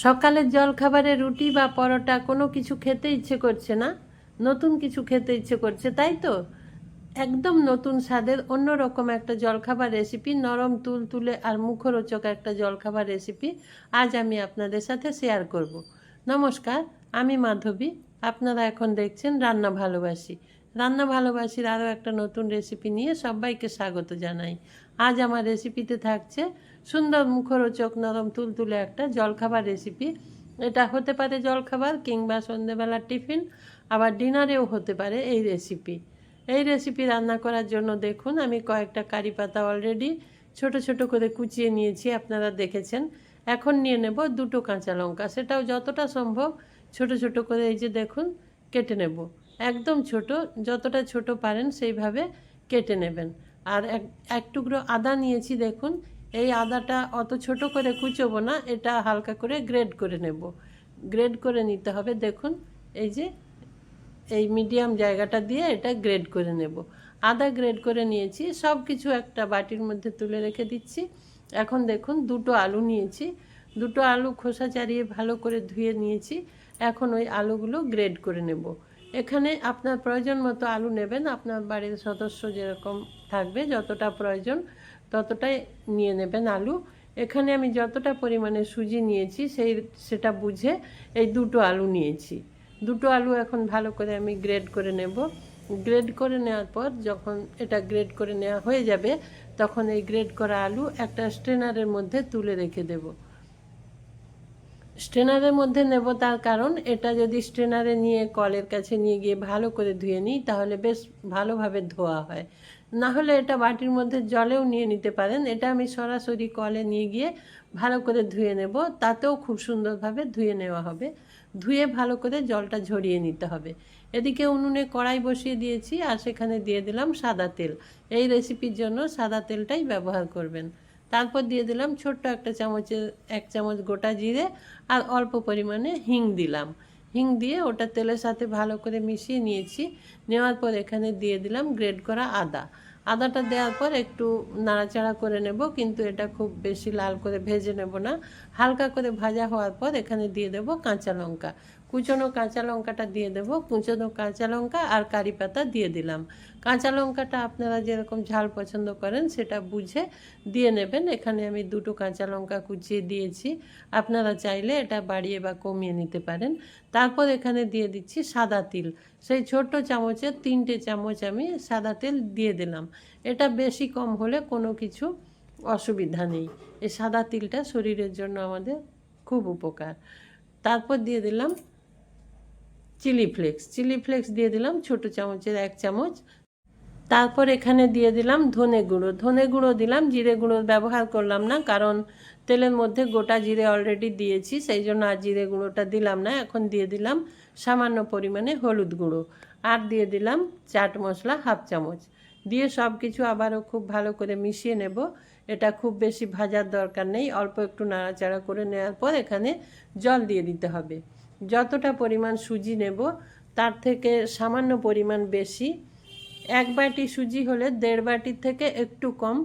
সকালের জলখাবারে রুটি বা পরোটা কোনো কিছু খেতে ইচ্ছে করছে না। নতুন কিছু খেতে ইচ্ছে করছে, তাই তো? একদম নতুন স্বাদের অন্যরকম একটা জলখাবার রেসিপি নরম তুল তুলে আর মুখরোচক একটা জলখাবার রেসিপি আজ আমি আপনাদের সাথে শেয়ার করব। নমস্কার, আমি মাধবী। আপনারা এখন দেখছেন রান্না ভালোবাসি। রান্না ভালোবাসির আরও একটা নতুন রেসিপি নিয়ে সবাইকে স্বাগত জানাই। আজ আমার রেসিপিতে থাকছে সুন্দর মুখরোচক নরম তুলতুলে একটা জলখাবার রেসিপি এটা হতে পারে জলখাবার কিংবা সন্ধেবেলার টিফিন, আবার ডিনারেও হতে পারে এই রেসিপি এই রেসিপি রান্না করার জন্য দেখুন, আমি কয়েকটা কারি পাতা অলরেডি ছোট ছোট করে কুচিয়ে নিয়েছি, আপনারা দেখেছেন। এখন নিয়ে নেব দুটো কাঁচা লঙ্কা। সেটাও যতটা সম্ভব ছোট ছোট করে এই যে দেখুন, কেটে নেব। একদম ছোট, যতটা ছোট পারেন সেইভাবে কেটে নেবেন। আর এক এক টুকরো আদা নিয়েছি দেখুন এই আদাটা অত ছোট করে কুচোবো না, এটা হালকা করে গ্রেড করে নেব। গ্রেড করে নিতে হবে, দেখুন, এই যে, এই মিডিয়াম জায়গাটা দিয়ে এটা গ্রেড করে নেব। আদা গ্রেড করে নিয়েছি সব কিছু একটা বাটির মধ্যে তুলে রেখে দিচ্ছি। এখন দেখুন, দুটো আলু নিয়েছি। দুটো আলু খোসা চারিয়ে ভালো করে ধুয়ে নিয়েছি। এখন ওই আলুগুলো গ্রেড করে নেব। এখানে আপনার প্রয়োজন মতো আলু নেবেন, আপনার বাড়ির সদস্য যেরকম থাকবে, যতটা প্রয়োজন। ততটাই নিয়ে নেবেন আলু। এখানে আমি যতটা পরিমাণে সুজি নিয়েছি, সেই সেটা বুঝে এই দুটো আলু নিয়েছি। দুটো আলু এখন ভালো করে আমি গ্রেড করে নেব। গ্রেড করে নেওয়ার পর যখন এটা গ্রেড করে নেওয়া হয়ে যাবে, তখন এই গ্রেড করা আলু একটা স্ট্রেনারের মধ্যে তুলে রেখে দেব। স্ট্রেনারের মধ্যে নেব তার কারণ, এটা যদি স্ট্রেনারে নিয়ে কলের কাছে নিয়ে গিয়ে ভালো করে ধুয়ে নিই, তাহলে বেশ ভালোভাবে ধোয়া হয়। না হলে এটা বাটির মধ্যে জলেও নিয়ে নিতে পারেন। এটা আমি সরাসরি কলে নিয়ে গিয়ে ভালো করে ধুয়ে নেব। তাতেও খুব সুন্দরভাবে ধুয়ে নেওয়া হবে। ধুয়ে ভালো করে জলটা ঝরিয়ে নিতে হবে। এদিকে উনুনে কড়াই বসিয়ে দিয়েছি আর সেখানে দিয়ে দিলাম সাদা তেল। এই রেসিপির জন্য সাদা তেলটাই ব্যবহার করবেন। তারপর দিয়ে দিলাম ছোট্ট একটা চামচের, এক চামচ গোটা জিরে আর অল্প পরিমাণে হিং দিলাম। হিং দিয়ে ওটা তেলের সাথে ভালো করে মিশিয়ে নিয়েছি। নেওয়ার পর এখানে দিয়ে দিলাম গ্রেড করা আদা। আদাটা দেওয়ার পর একটু নাড়াচাড়া করে নেব, কিন্তু এটা খুব বেশি লাল করে ভেজে নেব না। হালকা করে ভাজা হওয়ার পর এখানে দিয়ে দেব কাঁচা লঙ্কা। কুচনো কাঁচা লঙ্কাটা দিয়ে দেব, কুচনো কাঁচা লঙ্কা আর কারি পাতা দিয়ে দিলাম। কাঁচা লঙ্কাটা আপনারা যেরকম ঝাল পছন্দ করেন সেটা বুঝে দিয়ে নেবেন। এখানে আমি দুটো কাঁচা লঙ্কা কুচিয়ে দিয়েছি। আপনারা চাইলে এটা বাড়িয়ে বা কমিয়ে নিতে পারেন। তারপর এখানে দিয়ে দিচ্ছি সাদা তিল। সেই ছোট্ট চামচের তিনটে চামচ আমি সাদা তেল দিয়ে দিলাম। এটা বেশি কম হলে কোনো কিছু অসুবিধা নেই। এই সাদা তিলটা শরীরের জন্য আমাদের খুব উপকার। তারপর দিয়ে দিলাম চিলি ফ্লেক্স। চিলি ফ্লেক্স দিয়ে দিলাম ছোট চামচের এক চামচ। তারপর এখানে দিয়ে দিলাম ধনে গুঁড়ো। ধনে গুঁড়ো দিলাম, জিরে গুঁড়ো ব্যবহার করলাম না, কারণ তেলের মধ্যে গোটা জিরে অলরেডি দিয়েছি, সেই জন্য আর জিরে গুঁড়োটা দিলাম না। এখন দিয়ে দিলাম সামান্য পরিমাণে হলুদ গুঁড়ো। আর দিয়ে দিলাম চাট মশলা হাফ চামচ। দিয়ে সব কিছু আবারও খুব ভালো করে মিশিয়ে নেব। এটা খুব বেশি ভাজার দরকার নেই, অল্প একটু নাড়াচাড়া করে নেওয়ার পর এখানে জল দিয়ে দিতে হবে। যতটা পরিমাণ সুজি নেব, তার থেকে সামান্য পরিমাণ বেশি। এক বাটি সুজি হলে দেড় বাটির থেকে একটু কম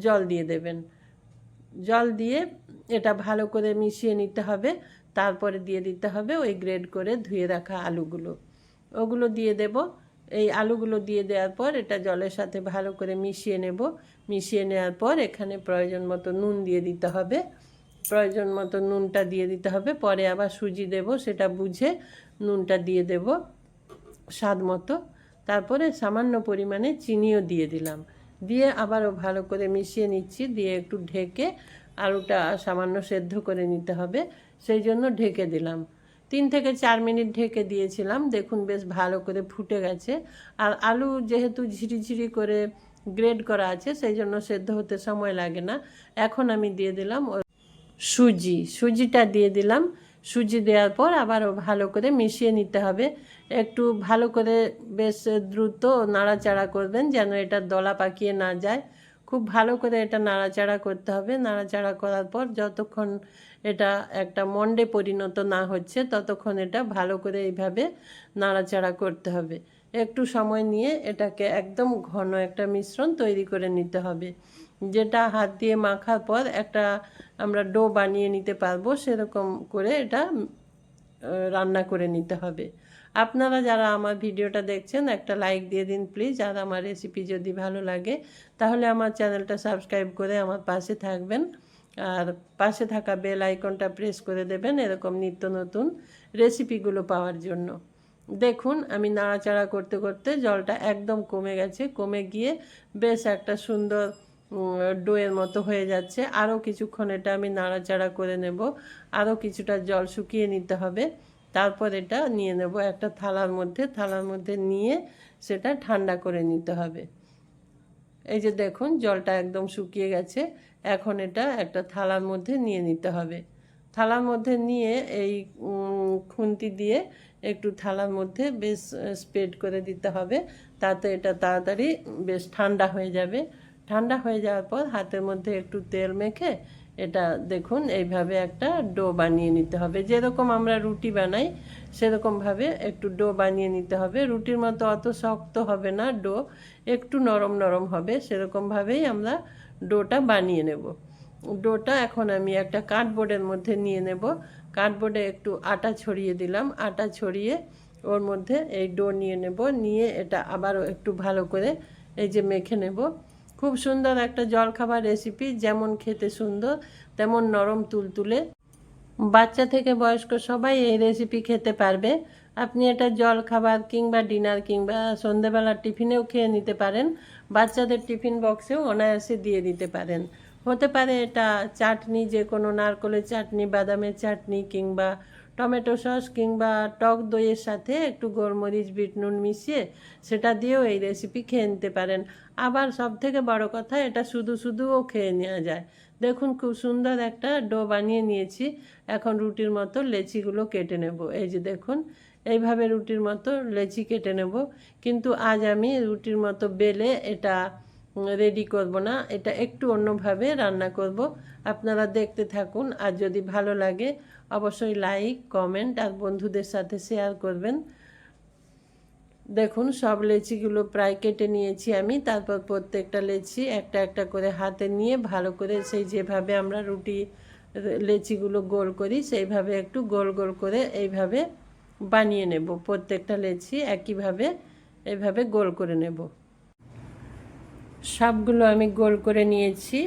জল দিয়ে দেবেন। জল দিয়ে এটা ভালো করে মিশিয়ে নিতে হবে। তারপরে দিয়ে দিতে হবে ওই গ্রেড করে ধুয়ে রাখা আলুগুলো। ওগুলো দিয়ে দেব। এই আলুগুলো দিয়ে দেওয়ার পর এটা জলের সাথে ভালো করে মিশিয়ে নেব। মিশিয়ে নেওয়ার পর এখানে প্রয়োজন মতো নুন দিয়ে দিতে হবে। প্রয়োজন মতো নুনটা দিয়ে দিতে হবে। পরে আবার সুজি দেব, সেটা বুঝে নুনটা দিয়ে দেব স্বাদ মতো। তারপরে সামান্য পরিমাণে চিনিও দিয়ে দিলাম। দিয়ে আবারও ভালো করে মিশিয়ে নিচ্ছি, দিয়ে একটু ঢেকে আলুটা সামান্য সেদ্ধ করে নিতে হবে, সেই জন্য ঢেকে দিলাম। তিন থেকে চার মিনিট ঢেকে দিয়েছিলাম, দেখুন বেশ ভালো করে ফুটে গেছে। আর আলু যেহেতু ঝিরিঝিরি করে গ্রেড করা আছে, সেই জন্য সেদ্ধ হতে সময় লাগে না। এখন আমি দিয়ে দিলাম সুজি, সুজিটা দিয়ে দিলাম। সুজি দেওয়ার পর আবারও ভালো করে মিশিয়ে নিতে হবে। একটু ভালো করে বেশ দ্রুত নাড়াচাড়া করবেন যেন এটা দলা পাকিয়ে না যায়। খুব ভালো করে এটা নাড়াচাড়া করতে হবে। নাড়াচাড়া করার পর যতক্ষণ এটা একটা মন্ডে পরিণত না হচ্ছে, ততক্ষণ এটা ভালো করে এইভাবে নাড়াচাড়া করতে হবে। একটু সময় নিয়ে এটাকে একদম ঘন একটা মিশ্রণ তৈরি করে নিতে হবে। যেটা হাত দিয়ে মাখার পর একটা আমরা ডো বানিয়ে নিতে পারব, সেরকম করে এটা রান্না করে নিতে হবে। আপনারা যারা আমার ভিডিওটা দেখছেন, একটা লাইক দিয়ে দিন প্লিজ, আর আমার রেসিপি যদি ভালো লাগে, তাহলে আমার চ্যানেলটা সাবস্ক্রাইব করে আমার পাশে থাকবেন। আর পাশে থাকা বেল আইকনটা প্রেস করে দেবেন, এরকম নিত্য নতুন রেসিপিগুলো পাওয়ার জন্য। দেখুন, আমি নাড়াচাড়া করতে করতে জলটা একদম কমে গেছে। কমে গিয়ে বেশ একটা সুন্দর ডোয়ের মতো হয়ে যাচ্ছে। আরও কিছুক্ষণ এটা আমি নাড়াচাড়া করে নেব। আরও কিছুটা জল শুকিয়ে নিতে হবে। তারপর এটা নিয়ে নেব একটা থালার মধ্যে। থালার মধ্যে নিয়ে সেটা ঠান্ডা করে নিতে হবে। এই যে দেখুন, জলটা একদম শুকিয়ে গেছে। এখন এটা একটা থালার মধ্যে নিয়ে নিতে হবে। থালার মধ্যে নিয়ে এই খুন্তি দিয়ে একটু থালার মধ্যে বেশ স্প্রেড করে দিতে হবে। তাতে এটা তাড়াতাড়ি বেশ ঠান্ডা হয়ে যাবে। ঠান্ডা হয়ে যাওয়ার পর হাতের মধ্যে একটু তেল মেখে এটা দেখুন, এইভাবে একটা ডো বানিয়ে নিতে হবে। যেরকম আমরা রুটি বানাই, সেরকমভাবে একটু ডো বানিয়ে নিতে হবে। রুটির মতো অত শক্ত হবে না ডো, একটু নরম নরম হবে, সেরকমভাবেই আমরা ডোটা বানিয়ে নেব। ডোটা এখন আমি একটা কার্ডবোর্ডের মধ্যে নিয়ে নেব। কার্ডবোর্ডে একটু আটা ছড়িয়ে দিলাম। আটা ছড়িয়ে ওর মধ্যে এই ডো নিয়ে নেব। নিয়ে এটা আবারও একটু ভালো করে এই যে মেখে নেব। খুব সুন্দর একটা জলখাবার রেসিপি যেমন খেতে সুন্দর, তেমন নরম তুলতুলে। বাচ্চা থেকে বয়স্ক সবাই এই রেসিপি খেতে পারবে। আপনি এটা জল খাবার কিংবা ডিনার কিংবা সন্ধেবেলার টিফিনেও খেয়ে নিতে পারেন। বাচ্চাদের টিফিন বক্সেও অনায়াসে দিয়ে দিতে পারেন। হতে পারে এটা চাটনি, যে কোনো নারকলের চাটনি, বাদামের চাটনি কিংবা টমেটো সস কিংবা টক দইয়ের সাথে একটু গোলমরিচ, বিট নুন মিশিয়ে সেটা দিয়েও এই রেসিপি খেয়ে নিতে পারেন। আবার সব থেকে বড় কথা, এটা শুধু শুধুও খেয়ে নেওয়া যায়। দেখুন খুব সুন্দর একটা ডো বানিয়ে নিয়েছি। এখন রুটির মতো লেচিগুলো কেটে নেব। এই যে দেখুন, এইভাবে রুটির মতো লেচি কেটে নেব। কিন্তু আজ আমি রুটির মতো বেলে এটা রেডি করব না, এটা একটু অন্যভাবে রান্না করব। আপনারা দেখতে থাকুন, আর যদি ভালো লাগে অবশ্যই লাইক, কমেন্ট, আর বন্ধুদের সাথে শেয়ার করবেন। দেখুন, সব লেচিগুলো প্রায় কেটে নিয়েছি আমি, তারপর প্রত্যেকটা লেচি একটা একটা করে হাতে নিয়ে ভালো করে সেই যেভাবে আমরা রুটি, লেচিগুলো গোল করি, সেইভাবে একটু গোল গোল করে এইভাবে বানিয়ে নেব। প্রত্যেকটা লেচি একইভাবে, এইভাবে গোল করে নেব। সবগুলো আমি গোল করে নিয়েছি।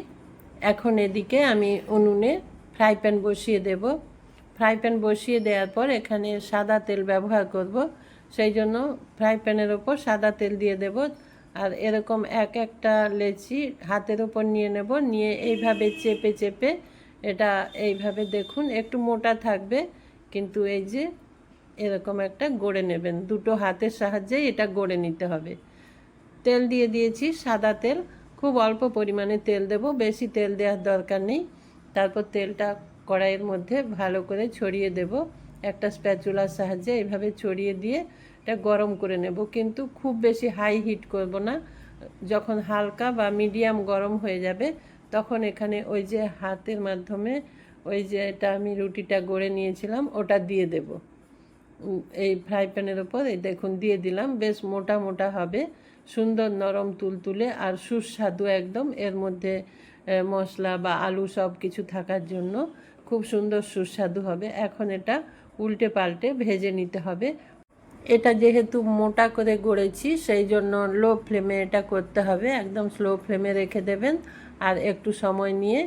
এখন এদিকে আমি উনুনে ফ্রাই প্যান বসিয়ে দেব। ফ্রাই প্যান বসিয়ে দেওয়ার পর এখানে সাদা তেল ব্যবহার করব। সেই জন্য ফ্রাই প্যানের ওপর সাদা তেল দিয়ে দেব। আর এরকম এক একটা লেচি হাতের ওপর নিয়ে নেব। নিয়ে এইভাবে চেপে চেপে এটা এইভাবে দেখুন, একটু মোটা থাকবে। কিন্তু এই যে এরকম একটা গড়ে নেবেন। দুটো হাতের সাহায্যেই এটা গড়ে নিতে হবে। তেল দিয়ে দিয়েছি, সাদা তেল। খুব অল্প পরিমাণে তেল দেব, বেশি তেল দেওয়ার দরকার নেই। তারপর তেলটা কড়াইয়ের মধ্যে ভালো করে ছড়িয়ে দেব। একটা স্প্যাচুলার সাহায্যে এইভাবে ছড়িয়ে দিয়ে এটা গরম করে নেব। কিন্তু খুব বেশি হাই হিট করব না। যখন হালকা বা মিডিয়াম গরম হয়ে যাবে, তখন এখানে ওই যে হাতের মাধ্যমে ওই যে এটা আমি রুটিটা গড়ে নিয়েছিলাম, ওটা দিয়ে দেব। এই ফ্রাই প্যানের ওপর এই দেখুন, দিয়ে দিলাম। বেশ মোটা মোটা হবে, সুন্দর নরম তুলতুলে আর সুস্বাদু একদম। এর মধ্যে মশলা বা আলু সব কিছু থাকার জন্য খুব সুন্দর সুস্বাদু হবে। এখন এটা উল্টে পাল্টে ভেজে নিতে হবে। এটা যেহেতু মোটা করে গড়েছি, সেই জন্য লো ফ্লেমে এটা করতে হবে। একদম স্লো ফ্লেমে রেখে দেবেন আর একটু সময় নিয়ে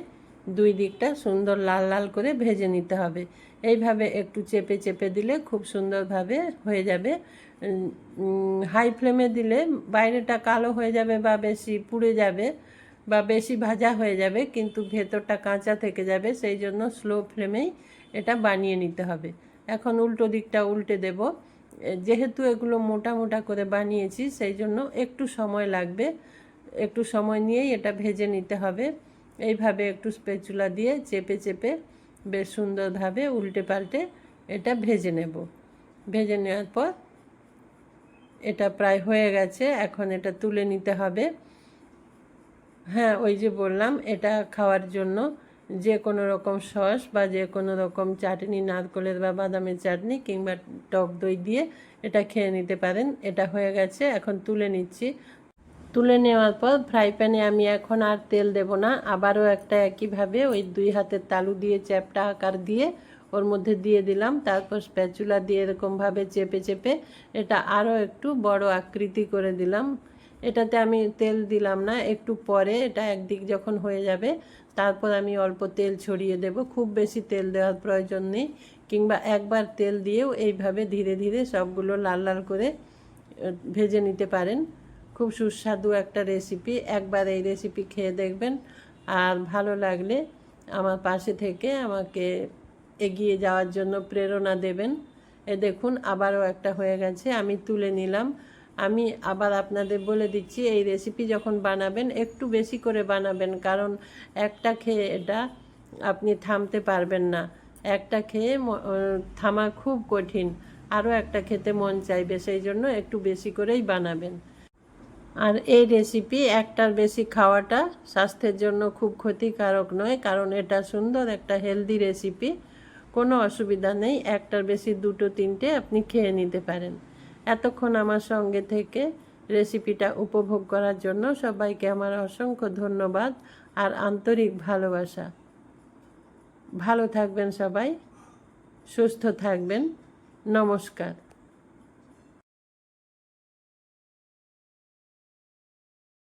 দুই দিকটা সুন্দর লাল লাল করে ভেজে নিতে হবে। এইভাবে একটু চেপে চেপে দিলে খুব সুন্দরভাবে হয়ে যাবে। হাই ফ্লেমে দিলে বাইরেটা কালো হয়ে যাবে বা বেশি পুড়ে যাবে বা বেশি ভাজা হয়ে যাবে, কিন্তু ভেতরটা কাঁচা থেকে যাবে, সেই জন্য স্লো ফ্লেমেই এটা বানিয়ে নিতে হবে। এখন উল্টো দিকটা উল্টে দেব। যেহেতু এগুলো মোটা মোটা করে বানিয়েছি, সেই জন্য একটু সময় লাগবে। একটু সময় নিয়েই এটা ভেজে নিতে হবে। এইভাবে একটু স্পেচুলা দিয়ে চেপে চেপে বেশ সুন্দরভাবে উল্টে পাল্টে এটা ভেজে নেব। ভেজে নেওয়ার পর এটা প্রায় হয়ে গেছে, এখন এটা তুলে নিতে হবে। হ্যাঁ ওই যে বললাম, এটা খাওয়ার জন্য যে কোনো রকম সস বা যে কোনো রকম চাটনি, নারকলের বা বাদামের চাটনি কিংবা টক দই দিয়ে এটা খেয়ে নিতে পারেন। এটা হয়ে গেছে, এখন তুলে নিচ্ছি। তুলে নেওয়ার পর ফ্রাই প্যানে আমি এখন আর তেল দেব না। আবারও একটা একইভাবে ওই দুই হাতের তালু দিয়ে চ্যাপটা আকার দিয়ে ওর মধ্যে দিয়ে দিলাম। তারপর স্প্যাচুলা দিয়ে এরকমভাবে চেপে চেপে এটা আরও একটু বড় আকৃতি করে দিলাম। এটাতে আমি তেল দিলাম না, একটু পরে এটা একদিক যখন হয়ে যাবে, তারপর আমি অল্প তেল ছড়িয়ে দেব। খুব বেশি তেল দেওয়ার প্রয়োজন নেই, কিংবা একবার তেল দিয়েও এইভাবে ধীরে ধীরে সবগুলো লাল লাল করে ভেজে নিতে পারেন। খুব সুস্বাদু একটা রেসিপি একবার এই রেসিপি খেয়ে দেখবেন। আর ভালো লাগলে আমার পাশে থেকে আমাকে এগিয়ে যাওয়ার জন্য প্রেরণা দেবেন। এ দেখুন, আবারও একটা হয়ে গেছে, আমি তুলে নিলাম। আমি আবার আপনাদের বলে দিচ্ছি, এই রেসিপি যখন বানাবেন, একটু বেশি করে বানাবেন, কারণ একটা খেয়ে এটা আপনি থামতে পারবেন না। একটা খেয়ে থামা খুব কঠিন। আরও একটা খেতে মন চাইবে, সেই জন্য একটু বেশি করেই বানাবেন। আর এই রেসিপি একটার বেশি খাওয়াটা স্বাস্থ্যের জন্য খুব ক্ষতিকারক নয়, কারণ এটা সুন্দর একটা হেলদি রেসিপি কোনো অসুবিধা নেই, একটার বেশি দুটো তিনটে আপনি খেয়ে নিতে পারেন। এতক্ষণ আমার সঙ্গে থেকে রেসিপিটা উপভোগ করার জন্য সবাইকে আমার অসংখ্য ধন্যবাদ আর আন্তরিক ভালোবাসা। ভালো থাকবেন সবাই, সুস্থ থাকবেন, নমস্কার।